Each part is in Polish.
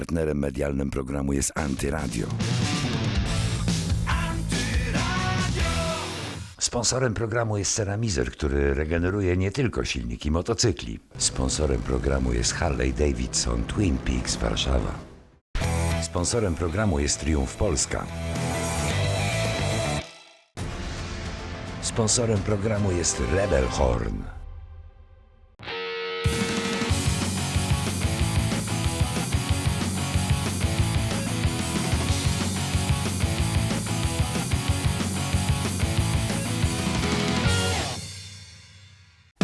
Partnerem medialnym programu jest Antyradio. Sponsorem programu jest Ceramizer, który regeneruje nie tylko silniki motocykli. Sponsorem programu jest Harley Davidson Twin Peaks Warszawa. Sponsorem programu jest Triumf Polska. Sponsorem programu jest Rebel Horn.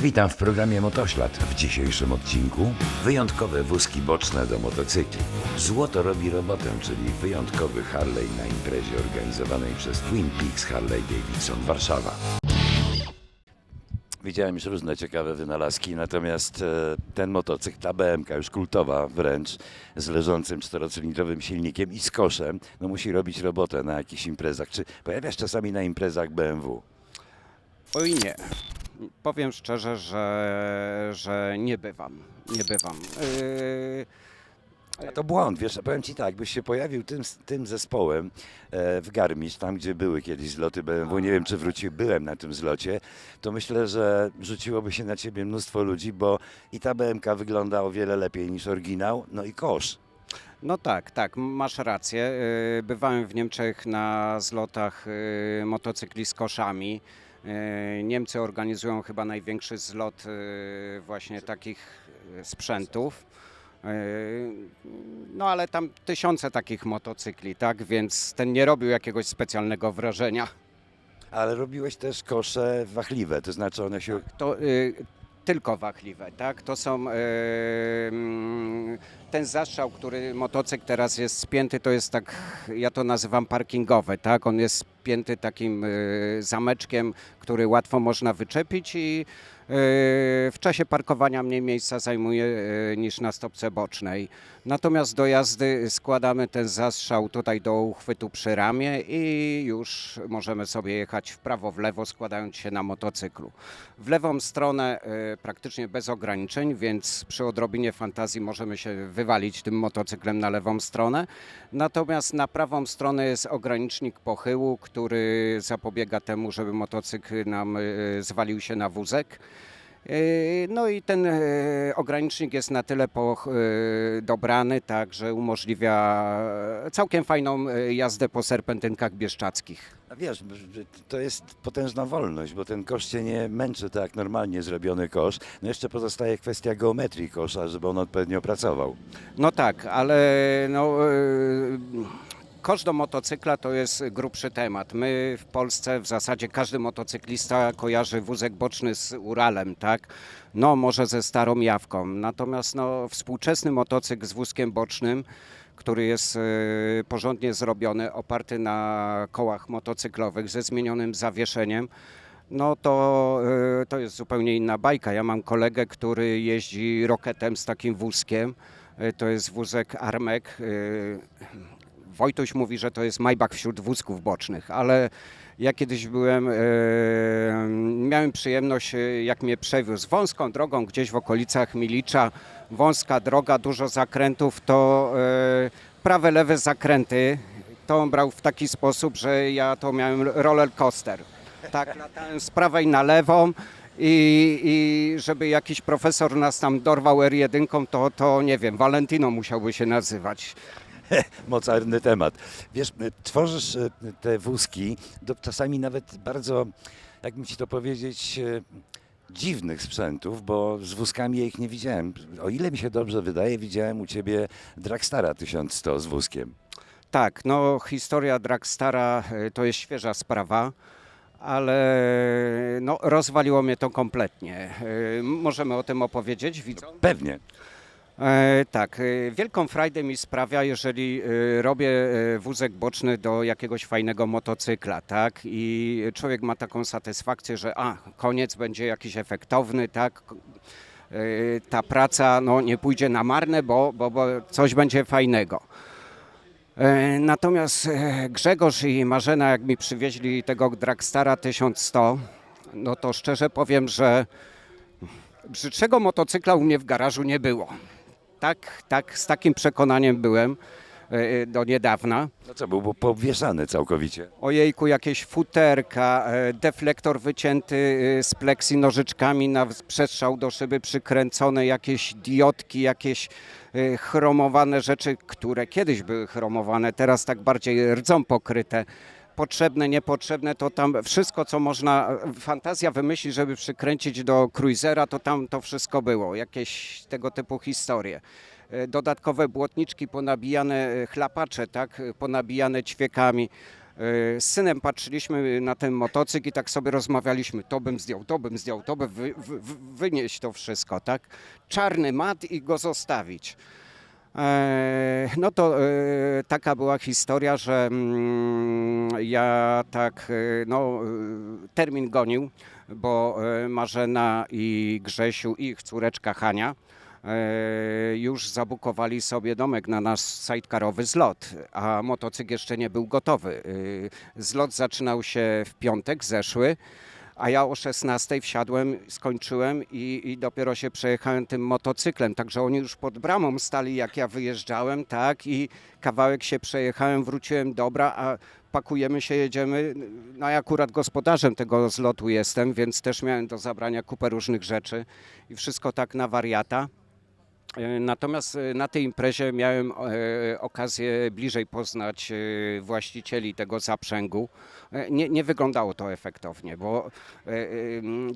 Witam w programie Motoślad. W dzisiejszym odcinku wyjątkowe wózki boczne do motocykli. Złoto robi robotę, czyli wyjątkowy Harley na imprezie organizowanej przez Twin Peaks Harley Davidson Warszawa. Widziałem już różne ciekawe wynalazki, natomiast e, ten motocykl, ta BMK już kultowa wręcz, z leżącym czterocylindrowym silnikiem i z koszem, no musi robić robotę na jakichś imprezach. Czy pojawiasz czasami na imprezach BMW? Oj nie. Powiem szczerze, że, że nie bywam. Nie bywam. Yy, A to błąd, wiesz, powiem Ci tak, byś się pojawił tym, tym zespołem e, w Garmisch, tam gdzie były kiedyś zloty BMW, nie wiem czy wrócił, byłem na tym zlocie, to myślę, że rzuciłoby się na Ciebie mnóstwo ludzi, bo i ta BMK wygląda o wiele lepiej niż oryginał, no i kosz. no tak, tak, masz rację. Yy, Bywałem w Niemczech na zlotach yy, motocykli z koszami. Yy, Niemcy organizują chyba największy zlot yy, właśnie takich yy, sprzętów. No ale tam tysiące takich motocykli, tak? Więc ten nie robił jakiegoś specjalnego wrażenia. Ale robiłeś też kosze wachliwe, to znaczy one się... To y, tylko wachliwe, tak? To są y, ten zastrzał, który motocykl teraz jest spięty, to jest tak, ja to nazywam parkingowe, tak? On jest spięty takim y, zameczkiem, który łatwo można wyczepić i y, w czasie parkowania mniej miejsca zajmuje y, niż na stopce bocznej. Natomiast do jazdy składamy ten zastrzał tutaj do uchwytu przy ramię i już możemy sobie jechać w prawo, w lewo, składając się na motocyklu. W lewą stronę praktycznie bez ograniczeń, więc przy odrobinie fantazji możemy się wywalić tym motocyklem na lewą stronę. Natomiast na prawą stronę jest ogranicznik pochyłu, który zapobiega temu, żeby motocykl nam y, zwalił się na wózek. Yy, No i ten e, ogranicznik jest na tyle e, dobrany, tak, że umożliwia całkiem fajną e, jazdę po serpentynkach bieszczadzkich. A wiesz, to jest potężna wolność, bo ten kosz Cię nie męczy tak jak normalnie zrobiony kosz. No jeszcze pozostaje kwestia geometrii kosza, żeby on odpowiednio pracował. No tak, ale no, e, kosz do motocykla to jest grubszy temat. My w Polsce w zasadzie każdy motocyklista kojarzy wózek boczny z Uralem, tak? No może ze starą jawką. Natomiast no, współczesny motocykl z wózkiem bocznym, który jest e, porządnie zrobiony, oparty na kołach motocyklowych ze zmienionym zawieszeniem, no to, e, to jest zupełnie inna bajka. Ja mam kolegę, który jeździ roketem z takim wózkiem. E, To jest wózek Armek. Wojtuś mówi, że to jest Maybach wśród wózków bocznych, ale ja kiedyś byłem, e, miałem przyjemność, e, jak mnie przewiózł wąską drogą gdzieś w okolicach Milicza, wąska droga, dużo zakrętów, to e, prawe, lewe zakręty, to on brał w taki sposób, że ja to miałem roller coaster. Tak, latałem z prawej na lewą i, i żeby jakiś profesor nas tam dorwał R1, to, to nie wiem, Valentino musiałby się nazywać. mocarny temat. Wiesz, y, tworzysz y, te wózki do czasami nawet bardzo, jak mi ci to powiedzieć, y, dziwnych sprzętów, bo z wózkami ja ich nie widziałem. O ile mi się dobrze wydaje, widziałem u ciebie Dragstara 1100 z wózkiem. Tak, no historia Dragstara to jest świeża sprawa, ale no, rozwaliło mnie to kompletnie. Możemy o tym opowiedzieć, widzą? Pewnie. E, tak, e, wielką frajdę mi sprawia, jeżeli e, robię e, wózek boczny do jakiegoś fajnego motocykla, tak? I człowiek ma taką satysfakcję, że a, koniec będzie jakiś efektowny, tak? E, Ta praca no, nie pójdzie na marne, bo, bo, bo coś będzie fajnego. Natomiast Grzegorz i Marzena, jak mi przywieźli tego Dragstara 1100, no to szczerze powiem, że brzydszego motocykla u mnie w garażu nie było. Tak, tak, z takim przekonaniem byłem e, do niedawna. No co, był powieszany całkowicie. Ojejku, jakieś futerka, e, deflektor wycięty e, z pleksji nożyczkami na przestrzał do szyby przykręcone, jakieś diodki, jakieś e, chromowane rzeczy, które kiedyś były chromowane, teraz tak bardziej rdzą pokryte. Potrzebne, niepotrzebne, to tam wszystko, co można, e, fantazja wymyśli, żeby przykręcić do cruisera, to tam to wszystko było, jakieś tego typu historie e, dodatkowe błotniczki ponabijane, e, chlapacze, tak, ponabijane ćwiekami. Z synem patrzyliśmy na ten motocykl i tak sobie rozmawialiśmy, to bym zdjął, to bym zdjął, to by wy, wy- wynieść to wszystko, tak? Czarny mat i go zostawić. E, No to e, taka była historia, że mm, ja tak, e, no, termin gonił, bo Marzena i Grzesiu i ich córeczka Hania już zabukowali sobie domek na nasz sidecarowy zlot, a motocykl jeszcze nie był gotowy. Zlot zaczynał się w piątek zeszły, a ja o 16 wsiadłem, skończyłem i, i dopiero się przejechałem tym motocyklem. Także oni już pod bramą stali, jak ja wyjeżdżałem, tak, i kawałek się przejechałem, wróciłem, dobra, a pakujemy się, jedziemy. No ja akurat gospodarzem tego zlotu jestem, więc też miałem do zabrania kupę różnych rzeczy i wszystko tak na wariata. E, Natomiast e, na tej imprezie miałem e, okazję bliżej poznać właścicieli tego zaprzęgu. Nie, nie wyglądało to efektownie, bo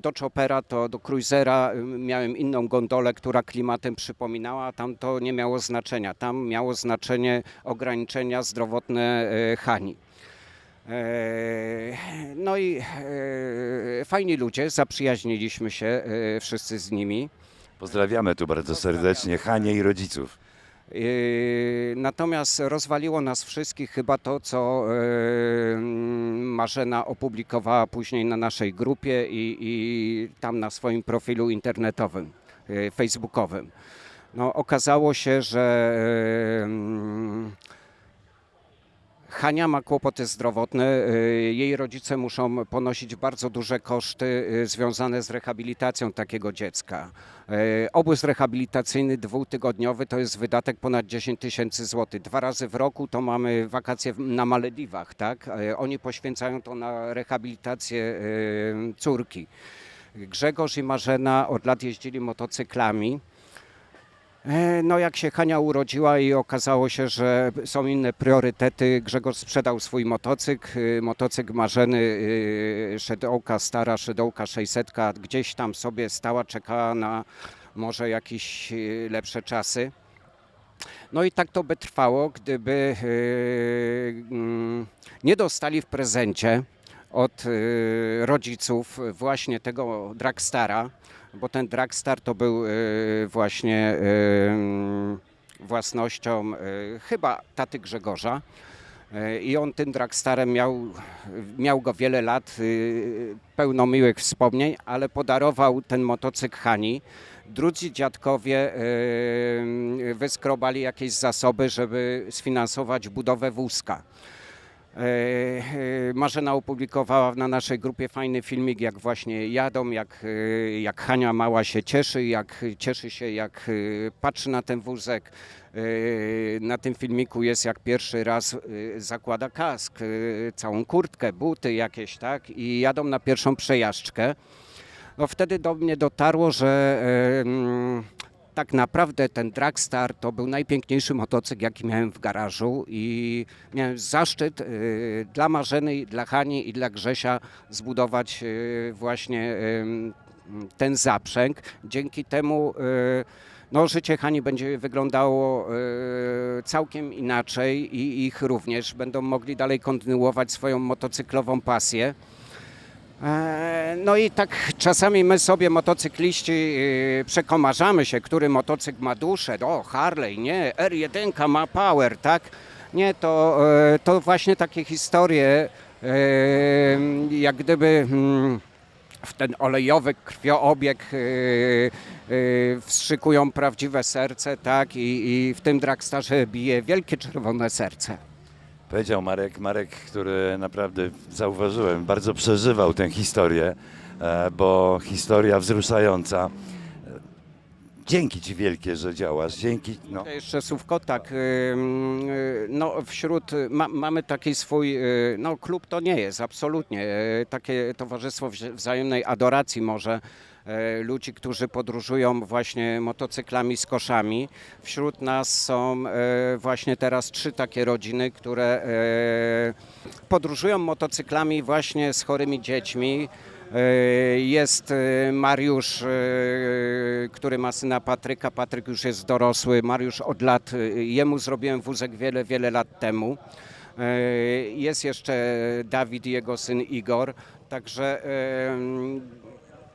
do Chopera, to do Cruisera miałem inną gondolę, która klimatem przypominała, a tam to nie miało znaczenia. Tam miało znaczenie ograniczenia zdrowotne Hani. No i fajni ludzie, zaprzyjaźniliśmy się wszyscy z nimi. Pozdrawiamy tu bardzo serdecznie Hanie i rodziców. Yy, Natomiast rozwaliło nas wszystkich chyba to, co yy, Marzena opublikowała później na naszej grupie i, i tam na swoim profilu internetowym, yy, facebookowym. No, okazało się, że Hania ma kłopoty zdrowotne. y, Jej rodzice muszą ponosić bardzo duże koszty y, związane z rehabilitacją takiego dziecka. Y, Obóz rehabilitacyjny dwutygodniowy to jest wydatek ponad 10 tysięcy złotych. Dwa razy w roku to mamy wakacje na Malediwach, tak? Oni poświęcają to na rehabilitację córki. Grzegorz i Marzena od lat jeździli motocyklami. E, No jak się Hania urodziła i okazało się, że są inne priorytety, Grzegorz sprzedał swój motocykl, y, motocykl Marzeny, y, szedołka stara, szedołka 600, gdzieś tam sobie stała, czekała na może jakieś y, lepsze czasy. No i tak to by trwało, gdyby mm, nie dostali w prezencie od rodziców właśnie tego Dragstara, bo ten Dragstar to był y, właśnie y, własnością y, chyba taty Grzegorza. I on tym Dragstarem miał, miał go wiele lat, pełno miłych wspomnień, ale podarował ten motocykl Hani. Drudzy dziadkowie wyskrobali jakieś zasoby, żeby sfinansować budowę wózka. E, e, Marzena opublikowała na naszej grupie fajny filmik, jak właśnie jadą, jak, e, jak Hania Mała się cieszy, jak cieszy się, jak patrzy na ten wózek. Na tym filmiku jest jak pierwszy raz zakłada kask, całą kurtkę, buty jakieś, tak? I jadą na pierwszą przejażdżkę. No wtedy do mnie dotarło, że mm, tak naprawdę ten Dragstar to był najpiękniejszy motocykl, jaki miałem w garażu i miałem zaszczyt y, dla Marzeny, dla Hani i dla Grzesia zbudować y, właśnie ten zaprzęg. Dzięki temu y, no, życie Hani będzie wyglądało całkiem inaczej i ich również będą mogli dalej kontynuować swoją motocyklową pasję. E, No i tak czasami my sobie motocykliści yy, przekomarzamy się, który motocykl ma duszę. O, Harley, nie, R1 ma power, tak? Nie, to, e, to właśnie takie historie, e, jak gdyby mm, w ten olejowy krwioobieg wstrzykują prawdziwe serce, tak? I, i w tym Dragstarze bije wielkie czerwone serce. Powiedział Marek, Marek, który naprawdę zauważyłem, bardzo przeżywał tę historię, e, bo historia wzruszająca. dzięki Ci wielkie, że działasz. Dzięki. No. Jeszcze słówko, tak, y, no wśród, ma, mamy taki swój, y, no klub to nie jest, absolutnie, y, takie towarzystwo wzajemnej adoracji może ludzi, którzy podróżują właśnie motocyklami z koszami. Wśród nas są y, właśnie teraz trzy takie rodziny, które y, podróżują motocyklami właśnie z chorymi dziećmi. Jest Mariusz, który ma syna Patryka. Patryk już jest dorosły. Mariusz od lat, jemu zrobiłem wózek wiele, wiele lat temu. Jest jeszcze Dawid jego syn Igor. Także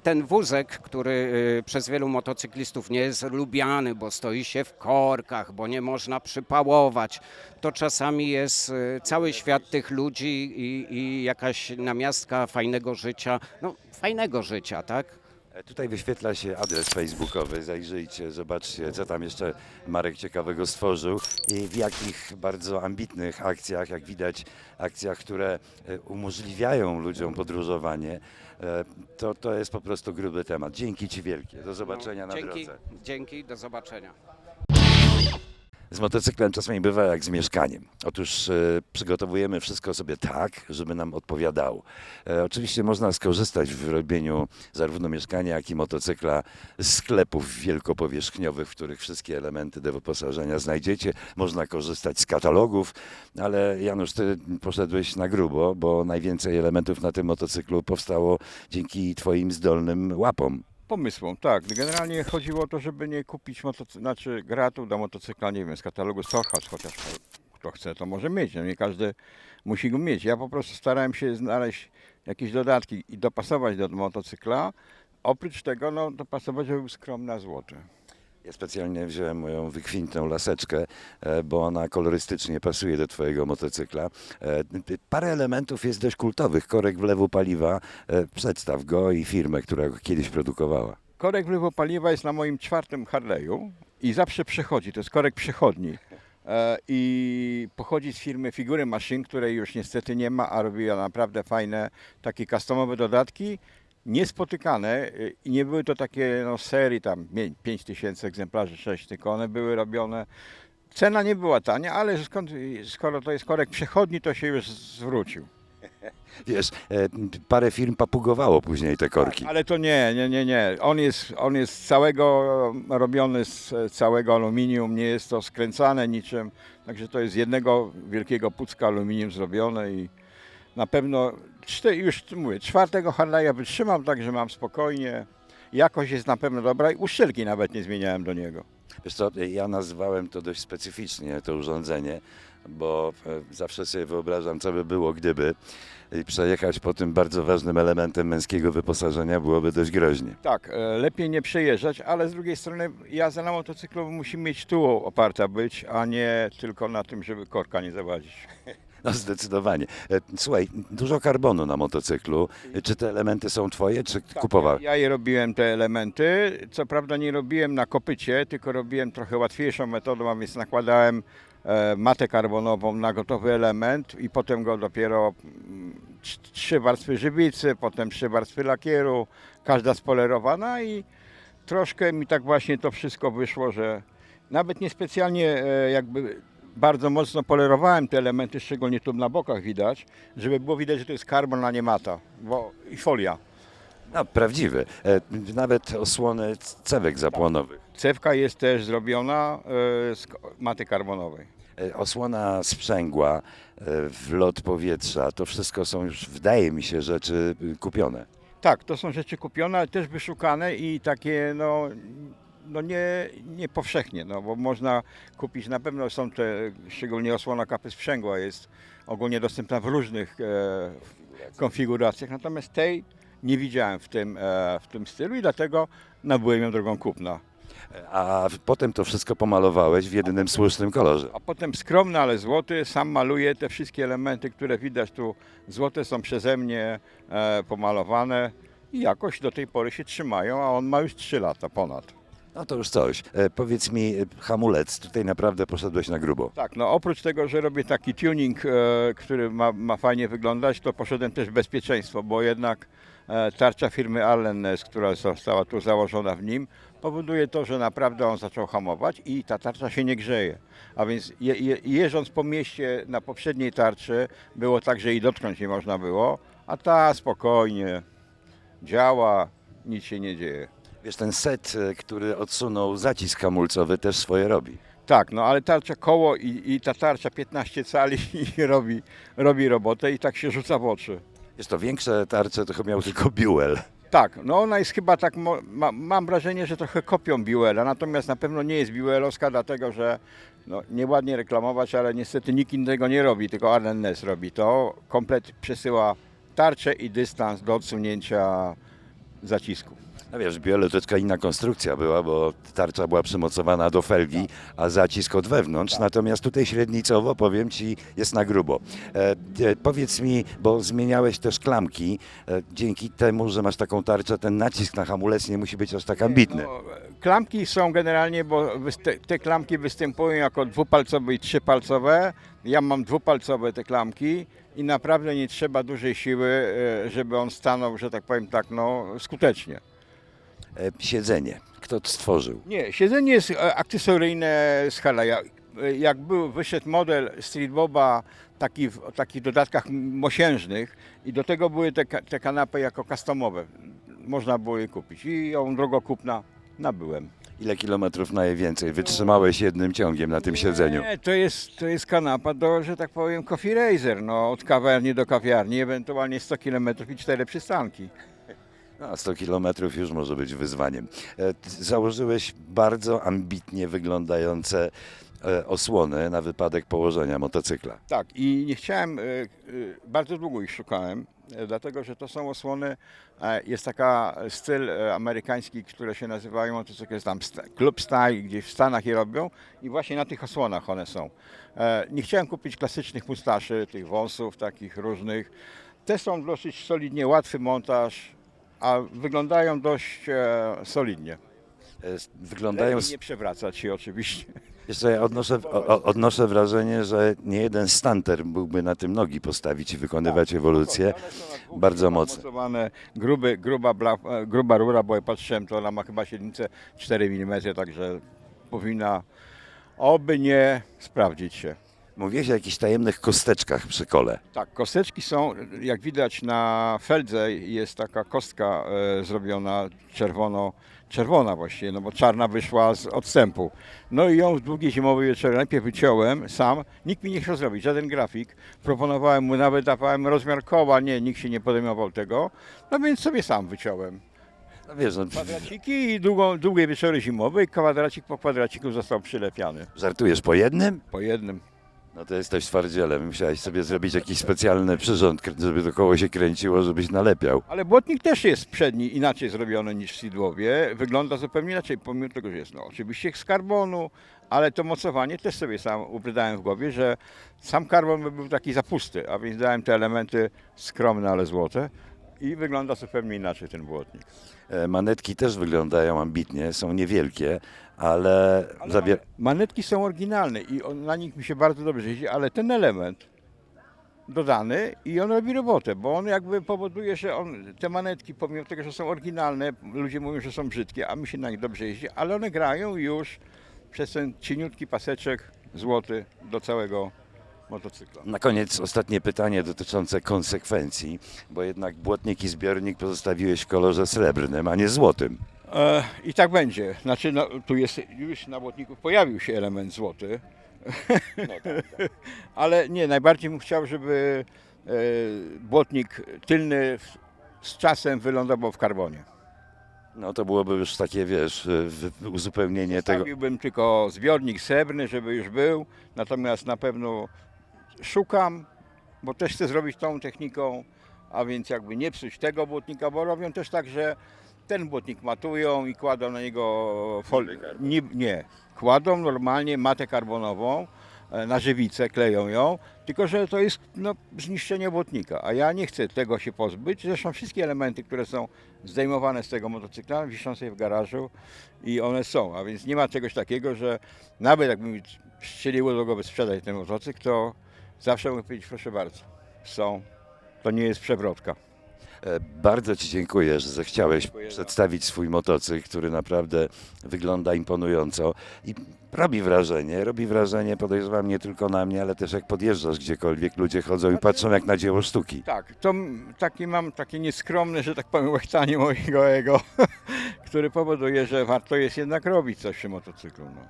ten wózek, który y, przez wielu motocyklistów nie jest lubiany, bo stoi się w korkach, bo nie można przypałować, to czasami jest y, cały świat tych ludzi i, i jakaś namiastka fajnego życia, no fajnego życia, tak? E, Tutaj wyświetla się adres facebookowy, zajrzyjcie, zobaczcie, co tam jeszcze Marek ciekawego stworzył i w jakich bardzo ambitnych akcjach, jak widać, akcjach, które e, umożliwiają ludziom podróżowanie. E, To, to jest po prostu gruby temat. Dzięki Ci wielkie. Do zobaczenia na No, dzięki, drodze. Dzięki, do zobaczenia. Z motocyklem czasami bywa jak z mieszkaniem. Otóż e, przygotowujemy wszystko sobie tak, żeby nam odpowiadało. E, oczywiście można skorzystać w robieniu zarówno mieszkania, jak i motocykla z sklepów wielkopowierzchniowych, w których wszystkie elementy do wyposażenia znajdziecie. Można korzystać z katalogów, ale Janusz, ty poszedłeś na grubo, bo najwięcej elementów na tym motocyklu powstało dzięki twoim zdolnym łapom. Pomysłom, tak. Generalnie chodziło o to, żeby nie kupić motocy- znaczy gratów do motocykla, nie wiem, z katalogu Sochacz, chociaż kto chce, to może mieć. No nie każdy musi go mieć. Ja po prostu starałem się znaleźć jakieś dodatki i dopasować do motocykla. Oprócz tego, no, dopasować, żeby był skromny, a złoty. Ja specjalnie wziąłem moją wykwintną laseczkę, e, bo ona kolorystycznie pasuje do Twojego motocykla. E, Parę elementów jest dość kultowych. Korek wlewu paliwa, e, przedstaw go i firmę, która go kiedyś produkowała. Korek wlewu paliwa jest na moim czwartym Harley'u i zawsze przechodzi. To jest korek przechodni. I pochodzi z firmy Figury Machine, której już niestety nie ma, a robiła naprawdę fajne takie customowe dodatki. Niespotykane y, i nie były to takie no, serii tam 5 tysięcy egzemplarzy, 6 tylko one były robione. Cena nie była tania, ale skąd, skoro to jest korek przechodni, to się już zwrócił. Wiesz, e, parę firm papugowało później te korki. Ale to nie, nie, nie, nie. On jest, on jest całego robiony z całego aluminium, nie jest to skręcane niczym. Także to jest jednego wielkiego pucka aluminium zrobione i na pewno już mówię, czwartego Harley'a wytrzymam, także mam spokojnie. Jakość jest na pewno dobra i uszczelki nawet nie zmieniałem do niego. Wiesz co, ja nazwałem to dość specyficznie, to urządzenie, bo e, zawsze sobie wyobrażam, co by było, gdyby i przejechać po tym bardzo ważnym elementem męskiego wyposażenia byłoby dość groźnie. Tak, e, lepiej nie przejeżdżać, ale z drugiej strony jazda na motocyklu musi mieć tu oparta być, a nie tylko na tym, żeby korka nie zawadzić. No zdecydowanie. E, Słuchaj, dużo karbonu na motocyklu. Czy te elementy są twoje, czy kupowałeś? Ja je robiłem te elementy. Co prawda nie robiłem na kopycie, tylko robiłem trochę łatwiejszą metodą, a więc nakładałem e, matę karbonową na gotowy element i potem go dopiero mm, trz- trzy warstwy żywicy, potem trzy warstwy lakieru, każda spolerowana i troszkę mi tak właśnie to wszystko wyszło, że nawet niespecjalnie e, jakby bardzo mocno polerowałem te elementy, szczególnie tu na bokach widać, żeby było widać, że to jest karbon, a nie mata bo, i folia. No, prawdziwy. E, Nawet osłony cewek zapłonowych. Cewka jest też zrobiona e, z ko- maty karbonowej. E, Osłona sprzęgła, e, wlot powietrza, to wszystko są już, wydaje mi się, rzeczy y, kupione. Tak, to są rzeczy kupione, ale też wyszukane i takie no, no nie, nie powszechnie, no bo można kupić, na pewno są te, szczególnie osłona kapy sprzęgła jest ogólnie dostępna w różnych e, konfiguracjach, natomiast tej nie widziałem w tym, e, w tym stylu i dlatego nabyłem ją drogą kupna. A potem to wszystko pomalowałeś w jedynym słusznym kolorze. A potem skromny, ale złoty, sam maluję te wszystkie elementy, które widać tu, złote są przeze mnie e, pomalowane i jakoś do tej pory się trzymają, a on ma już 3 lata ponad. No to już coś. E, powiedz mi, e, hamulec, tutaj naprawdę poszedłeś na grubo. Tak, no oprócz tego, że robię taki tuning, e, który ma, ma fajnie wyglądać, to poszedłem też w bezpieczeństwo, bo jednak e, tarcza firmy Allen która została tu założona w nim, powoduje to, że naprawdę on zaczął hamować i ta tarcza się nie grzeje. A więc je, je, jeżdżąc po mieście na poprzedniej tarczy było tak, że i dotknąć nie można było, a ta spokojnie działa, nic się nie dzieje. Wiesz, ten set, e, który odsunął zacisk hamulcowy też swoje robi. Tak, no ale tarcza koło i, i ta tarcza 15 cali robi, robi robotę i tak się rzuca w oczy. Jest to większe tarcze, to chyba miał tylko Buell. Tak, no ona jest chyba tak, ma, mam wrażenie, że trochę kopią Biuela, natomiast na pewno nie jest Biuelowska, dlatego że no, nieładnie reklamować, ale niestety nikt innego nie robi, tylko Arlen Ness robi to. Komplet przesyła tarczę i dystans do odsunięcia zacisku. No wiesz, troszkę inna konstrukcja była, bo tarcza była przymocowana do felgi, a zacisk od wewnątrz. Natomiast tutaj średnicowo, powiem Ci, jest na grubo. E, e, powiedz mi, bo zmieniałeś też klamki, e, dzięki temu, że masz taką tarczę, ten nacisk na hamulec nie musi być aż tak ambitny. No, klamki są generalnie, bo te klamki występują jako dwupalcowe i trzypalcowe. Ja mam dwupalcowe te klamki i naprawdę nie trzeba dużej siły, e, żeby on stanął, że tak powiem tak, no skutecznie. E, siedzenie. Kto to stworzył? Nie, siedzenie jest e, akcesoryjne z Haleja. E, Jak był, wyszedł model Street Boba taki w takich dodatkach mosiężnych i do tego były te, te kanapy jako customowe. Można było je kupić i ją drogo kupna nabyłem. Ile kilometrów najwięcej wytrzymałeś jednym ciągiem na tym siedzeniu? Nie, to jest, to jest kanapa do, że tak powiem, coffee racer, no, od kawiarni do kawiarni, ewentualnie 100 km i 4 przystanki. No, 100 kilometrów już może być wyzwaniem. E, Założyłeś bardzo ambitnie wyglądające e, osłony na wypadek położenia motocykla. Tak, i nie chciałem, e, bardzo długo ich szukałem, dlatego że to są osłony, jest taka styl amerykański, które się nazywają, to jest tam Club Style, gdzieś w Stanach je robią i właśnie na tych osłonach one są. Nie chciałem kupić klasycznych mustaszy, tych wąsów takich różnych. Te są dosyć solidnie, łatwy montaż, a wyglądają dość e, solidnie. E, Wyglądają... Lepiej nie przewracać się oczywiście. Jeszcze ja odnoszę, o, odnoszę wrażenie, że nie jeden stanter mógłby na tym nogi postawić i wykonywać ewolucję. Na dwóch Bardzo mocowane. Gruby, gruba, bla, e, gruba rura, bo ja patrzyłem, to ona ma chyba średnicę 4 mm, także powinna oby nie sprawdzić się. Mówiłeś o jakichś tajemnych kosteczkach przy kole. Tak, kosteczki są, jak widać na feldze jest taka kostka e, zrobiona czerwono, czerwona właściwie, no bo czarna wyszła z odstępu. No i ją w długiej zimowej wieczór najpierw wyciąłem sam, nikt mi nie chciał zrobić, żaden grafik. Proponowałem mu, nawet dawałem rozmiar koła, nie, nikt się nie podejmował tego, no więc sobie sam wyciąłem. No wiesz, no, Kwadraciki i długą, długie wieczory zimowe i kwadracik po kwadraciku został przylepiany. żartujesz po jednym? Po jednym. No to jesteś twardzielem. Musiałeś sobie zrobić jakiś specjalny przyrząd, żeby to koło się kręciło, żebyś nalepiał. Ale błotnik też jest przedni inaczej zrobiony niż w sidłowie. Wygląda zupełnie inaczej, pomimo tego, że jest no, oczywiście z karbonu, ale to mocowanie też sobie sam ubrydałem w głowie, że sam karbon by był taki zapusty, a więc dałem te elementy skromne, ale złote i wygląda zupełnie inaczej ten błotnik. E, Manetki też wyglądają ambitnie, są niewielkie, ale, Ale Manetki są oryginalne i on, na nich mi się bardzo dobrze jeździ, ale ten element dodany i on robi robotę, bo on jakby powoduje, że on, te manetki, pomimo tego, że są oryginalne, ludzie mówią, że są brzydkie, a mi się na nich dobrze jeździ, ale one grają już przez ten cieniutki paseczek złoty do całego motocykla. Na koniec ostatnie pytanie dotyczące konsekwencji, bo jednak błotnik i zbiornik pozostawiłeś w kolorze srebrnym, a nie złotym. E, I tak będzie. Znaczy, no, tu jest już na błotniku pojawił się element złoty. Ale nie, najbardziej bym chciał, żeby e, błotnik tylny w, z czasem wylądował w karbonie. No to byłoby już takie, wiesz, e, wy- uzupełnienie tego. Stawiłbym tylko zbiornik srebrny, żeby już był. Natomiast na pewno szukam, bo też chcę zrobić tą techniką, a więc jakby nie psuć tego błotnika, bo robią też tak, że ten błotnik matują i kładą na niego folię. Nie, nie, kładą normalnie matę karbonową, e, na żywicę, kleją ją, tylko że to jest no, zniszczenie błotnika, a ja nie chcę tego się pozbyć. Zresztą wszystkie elementy, które są zdejmowane z tego motocykla, wiszą sobie w garażu i one są, a więc nie ma czegoś takiego, że nawet jakby mi strzeliło do głowy sprzedać ten motocykl, to zawsze mogę powiedzieć, proszę bardzo, są, to nie jest przewrotka. E, Bardzo Ci dziękuję, że zechciałeś przedstawić swój motocykl, który naprawdę wygląda imponująco i robi wrażenie. Robi wrażenie, podejrzewam, nie tylko na mnie, ale też jak podjeżdżasz gdziekolwiek, ludzie chodzą i patrzą jak na dzieło sztuki. Tak, to taki mam takie nieskromne, że tak powiem, łechtanie mojego ego, który powoduje, że warto jest jednak robić coś przy motocyklu. No.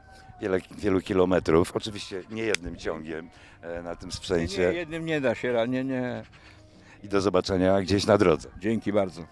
Wiele, wielu kilometrów, oczywiście nie jednym ciągiem e, na tym sprzęcie nie, jednym nie da się, nie, nie. I do zobaczenia gdzieś na drodze. Dzięki bardzo.